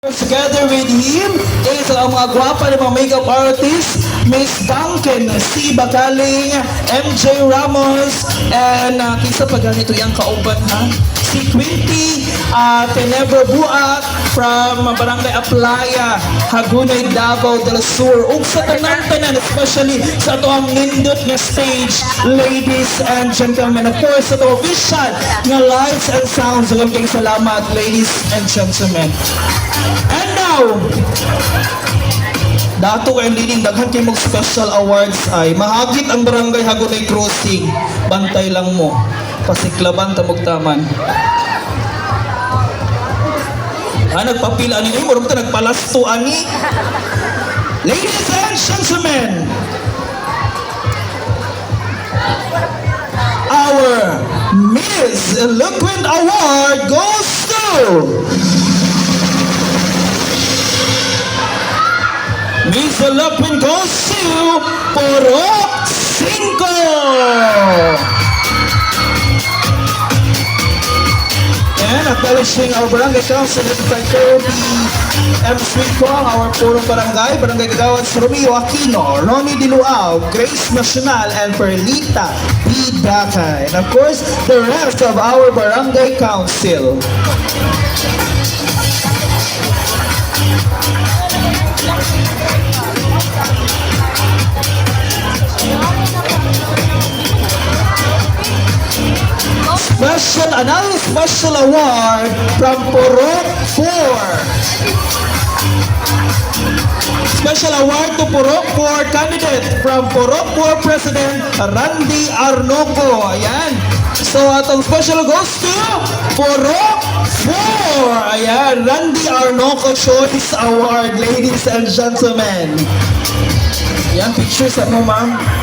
Together with him is ang mga gwapa ng mga makeup artist, Miss Duncan C. Bagaling, MJ Ramos, and uh, kisa pa ganito yung kauban ha? Si Quinty uh, Tenebro Buak from Barangay Aplaya, Hagunay, Davao del Sur. Ug sa tanan-tanan, especially sa ito ang nindot na stage, ladies and gentlemen. Of course, sa ito official nga lights and sounds. Huwag kayong salamat, ladies and gentlemen. And now, Dato kay leading daghan kay mong special awards ay mahagit ang barangay Hagunay Crossing. Bantay lang mo. Pasiklaban ta taman. Ah, nagpapila. Ay, mo ta nagpalasto ani. Ladies and gentlemen, our Miss Eloquent Award goes to Miss Eloquent goes to Porok 5! And acknowledging our barangay council Secretary M. Sweet Kong, our purong barangay, barangay kagawad si Romeo Aquino, Ronnie Diluao, Grace Nacional, and Perlita B. Dakay. And of course, the rest of our barangay council. Special, another special award from Purok 4. Special award to Purok 4 candidate from Purok 4 President Randy Arnoco. Ayan. So atong special goes to Purok 4. Ayan, Randy Arnoco Choice Award, ladies and gentlemen. Ayan, pictures mo, ma'am.